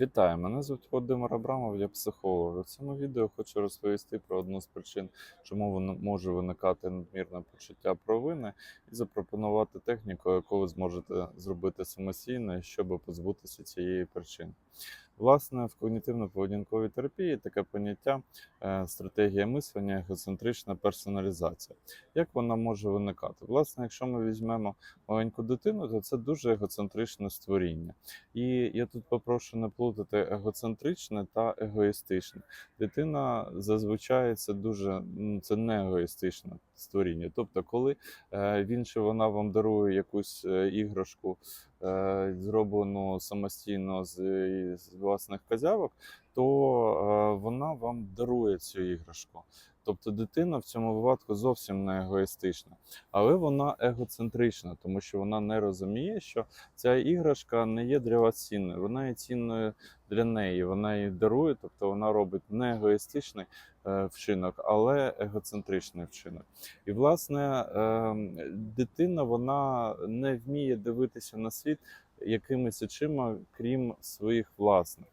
Вітаю, мене звуть Володимир Абрамов, я психолог. У цьому відео хочу розповісти про одну з причин, чому воно може виникати надмірне почуття провини, і запропонувати техніку, яку ви зможете зробити самостійно, щоб позбутися цієї причини. Власне, в когнітивно-поведінковій терапії таке поняття е, стратегія мислення, егоцентрична персоналізація. Як вона може виникати? Власне, якщо ми візьмемо маленьку дитину, то це дуже егоцентричне створіння. І я тут попрошу не плутати егоцентричне та егоїстичне. Дитина зазвичай це дуже це не егоїстичне створіння. Тобто, коли е, він чи вона вам дарує якусь е, іграшку, е, зроблену самостійно з, з власних козявок, то е, вона вам дарує цю іграшку. Тобто дитина в цьому випадку зовсім не егоїстична, але вона егоцентрична, тому що вона не розуміє, що ця іграшка не є для вас цінною, вона є цінною для неї. Вона її дарує, тобто вона робить не егоїстичний вчинок, але егоцентричний вчинок. І власне е, дитина вона не вміє дивитися на світ якимись очима, крім своїх власних.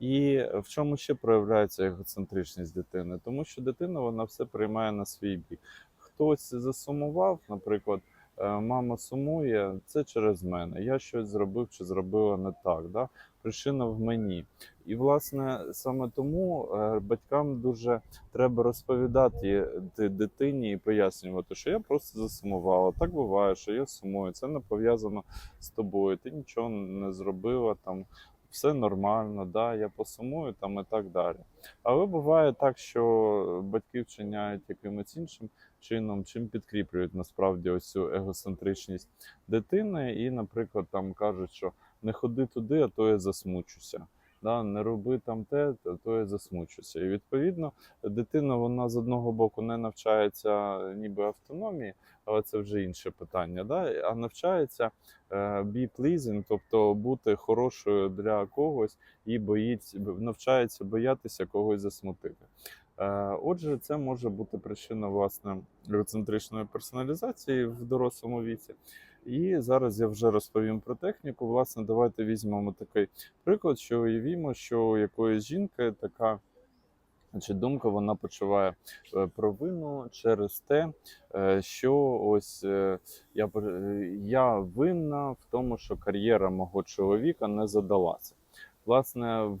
І в чому ще проявляється егоцентричність дитини? Тому що дитина вона все приймає на свій бік. Хтось засумував, наприклад, е, мама сумує, це через мене. Я щось зробив чи зробила не так. Да? Причина в мені. І, власне, саме тому е, батькам дуже треба розповідати дитині і пояснювати, що я просто засумувала. Так буває, що я сумую. Це не пов'язано з тобою. Ти нічого не зробила там. Все нормально, да, я посумую там і так далі. Але буває так, що батьки вчиняють якимось іншим чином, чим підкріплюють насправді ось цю егоцентричність дитини, і, наприклад, там кажуть, що не ходи туди, а то я засмучуся. Да, не роби там те, то я засмучуся. І відповідно, дитина вона з одного боку не навчається ніби автономії, але це вже інше питання. Да? А навчається е, be pleasing, тобто бути хорошою для когось і боїться, навчається боятися когось засмутити. Е, Отже, це може бути причина власне егоцентричної персоналізації в дорослому віці. І зараз я вже розповім про техніку. Власне, давайте візьмемо такий приклад, що уявімо, що якоїсь жінки така значить, думка вона почуває е, провину через те, е, що ось е, я, я винна в тому, що кар'єра мого чоловіка не задалася. Власне,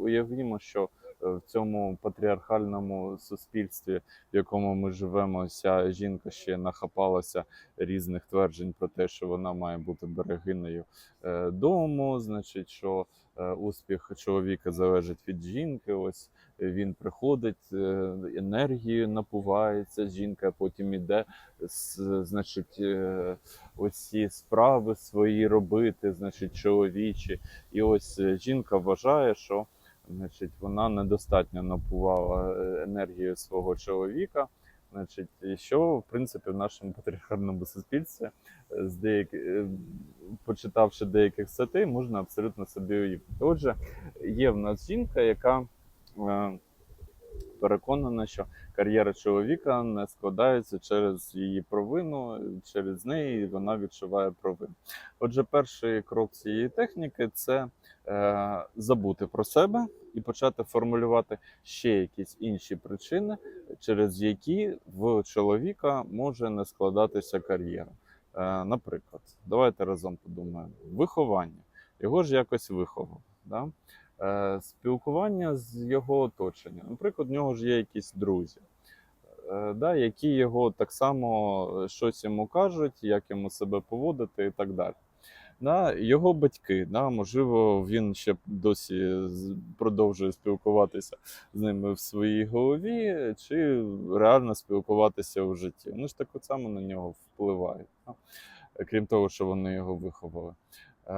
уявімо, що в цьому патріархальному суспільстві, в якому ми живемо, ця жінка ще нахапалася різних тверджень про те, що вона має бути берегинею е, дому, значить, що е, успіх чоловіка залежить від жінки. Ось він приходить, е, енергією напувається, жінка потім іде, значить, е, оці справи свої робити, значить, чоловічі. І ось е, жінка вважає, що значить, вона недостатньо напувала е, енергію свого чоловіка. Значить, що в принципі в нашому патріархальному суспільстві, е, з деякі, е, почитавши деяких статей, можна абсолютно собі уявити. Отже, є в нас жінка, яка переконана, що кар'єра чоловіка не складається через її провину, через неї вона відчуває провину. Отже, перший крок цієї техніки це е, забути про себе і почати формулювати ще якісь інші причини, через які в чоловіка може не складатися кар'єра. Е, наприклад, давайте разом подумаємо: виховання. Його ж якось виховав. Да? Е, спілкування з його оточенням. Наприклад, в нього ж є якісь друзі, е, да, які його так само е, щось йому кажуть, як йому себе поводити і так далі. Да, його батьки, да, можливо, він ще досі продовжує спілкуватися з ними в своїй голові, чи реально спілкуватися в житті. Вони ж так само на нього впливають, да? крім того, що вони його виховали. Е,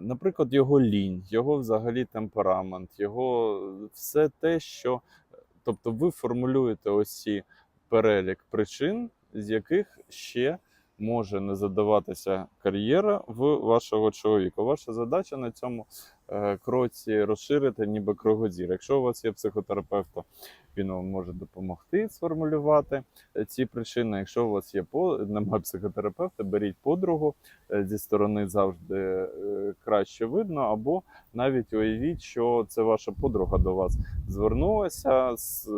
Наприклад, його лінь, його взагалі темперамент, його все те, що. Тобто ви формулюєте ось ці перелік причин, з яких ще може не задаватися кар'єра в вашого чоловіка. Ваша задача на цьому е, кроці розширити ніби кругозір. Якщо у вас є психотерапевт, то він вам може допомогти сформулювати е, ці причини. Якщо у вас є немає психотерапевта, беріть подругу е, зі сторони завжди е, краще видно, або навіть уявіть, що це ваша подруга до вас звернулася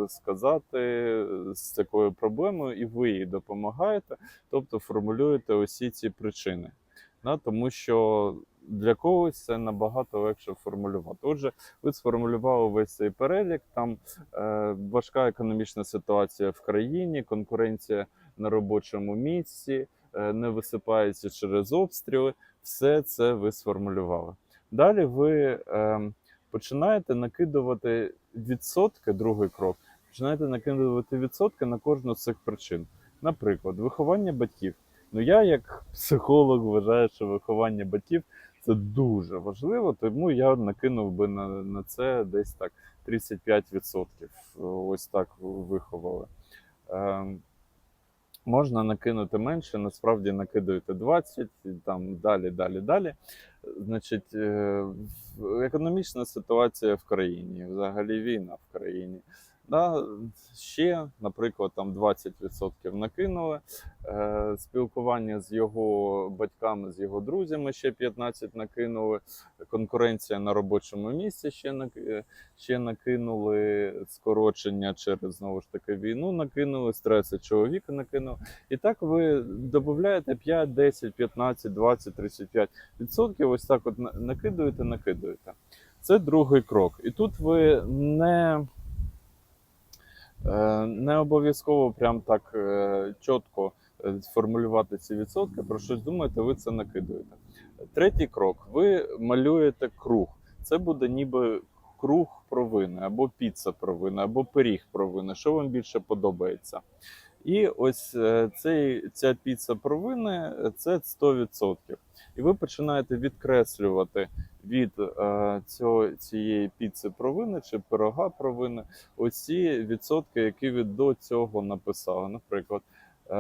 сказати е, з такою проблемою, і ви їй допомагаєте, тобто формулюєте усі ці причини. Тому що для когось це набагато легше формулювати. Отже, ви сформулювали весь цей перелік. Там е, важка економічна ситуація в країні, конкуренція на робочому місці, е, не висипається через обстріли. Все це ви сформулювали. Далі ви е, починаєте накидувати відсотки, другий крок, починаєте накидувати відсотки на кожну з цих причин. Наприклад, виховання батьків. Ну я, як психолог, вважаю, що виховання батьків це дуже важливо, тому я накинув би на, на це десь так 35%. Ось так виховали. Ем, можна накинути менше, насправді накидуєте 20, і там далі, далі, далі. Значить, е, економічна ситуація в країні, взагалі війна в країні. Да, ще, наприклад, там 20% накинули. Е, спілкування з його батьками, з його друзями ще 15 накинули. Конкуренція на робочому місці ще, нак- е, ще накинули. Скорочення через знову ж таки війну накинули, стреси чоловіка накинули. І так ви додаєте 5, 10, 15, 20, 35 відсотків. Ось так от на- накидуєте, накидуєте. Це другий крок. І тут ви не. Е, Не обов'язково прям так е, чітко е, формулювати ці відсотки. Про щось думаєте, ви це накидуєте. Третій крок: ви малюєте круг. Це буде ніби круг провини, або піца провини, або пиріг провини. Що вам більше подобається? І ось е, цей, ця піца провини е, це 100%. І ви починаєте відкреслювати від е, цього, цієї піци провини чи пирога провини оці відсотки, які ви до цього написали. Наприклад, е,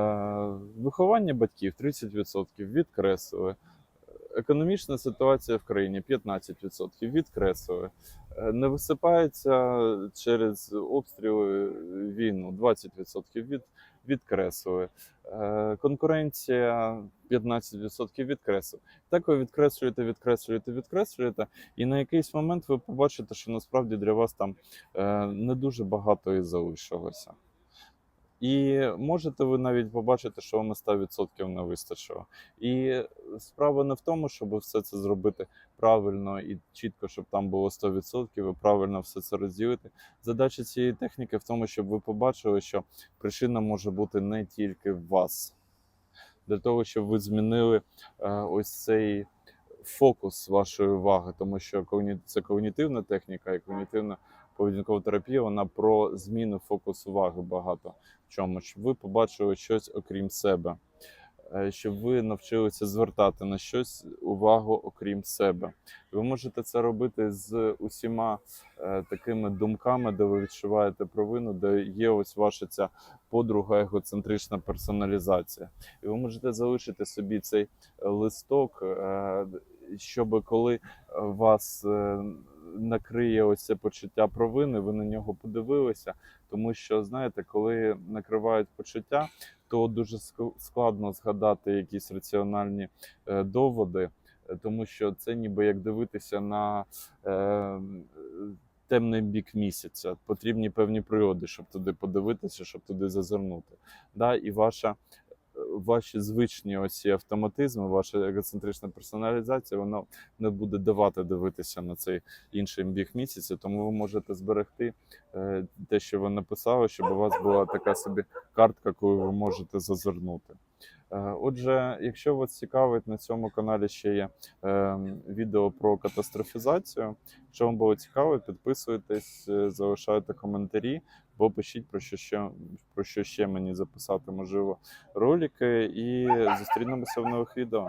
виховання батьків 30% відкреслили. Економічна ситуація в країні 15% відкреслили. Е, Не висипається через обстріли війну 20% від, відкреслили. Е, Конкуренція 15% відкреслили. Так ви відкреслюєте, відкреслюєте, відкреслюєте, і на якийсь момент ви побачите, що насправді для вас там е, не дуже багато і залишилося. І можете ви навіть побачити, що вам 100% не вистачило. І справа не в тому, щоб все це зробити правильно і чітко, щоб там було 100%, і правильно все це розділити. Задача цієї техніки в тому, щоб ви побачили, що причина може бути не тільки в вас. Для того, щоб ви змінили е, ось цей фокус вашої уваги, тому що це когнітивна техніка і когнітивна поведінкова терапія, вона про зміну фокусу уваги багато в чому, щоб ви побачили щось окрім себе, Е, щоб ви навчилися звертати на щось увагу окрім себе. Ви можете це робити з усіма е, такими думками, де ви відчуваєте провину, де є ось ваша ця подруга егоцентрична персоналізація. І ви можете залишити собі цей е, листок, щоб коли вас е, накриє ось це почуття провини, ви на нього подивилися. Тому що, знаєте, коли накривають почуття, то дуже ск- складно згадати якісь раціональні е, доводи, е, тому що це ніби як дивитися на е, темний бік місяця. Потрібні певні природи, щоб туди подивитися, щоб туди зазирнути. Да? І ваша ваші звичні оці автоматизми, ваша егоцентрична персоналізація, вона не буде давати дивитися на цей інший біг місяця, тому ви можете зберегти е, те, що ви написали, щоб у вас була така собі картка, яку ви можете зазирнути. Е, Отже, якщо вас цікавить, на цьому каналі ще є е, відео про катастрофізацію. Якщо вам було цікаво, підписуйтесь, е, залишайте коментарі, або пишіть про що ще про що ще мені записати, можливо, ролики, і зустрінемося в нових відео.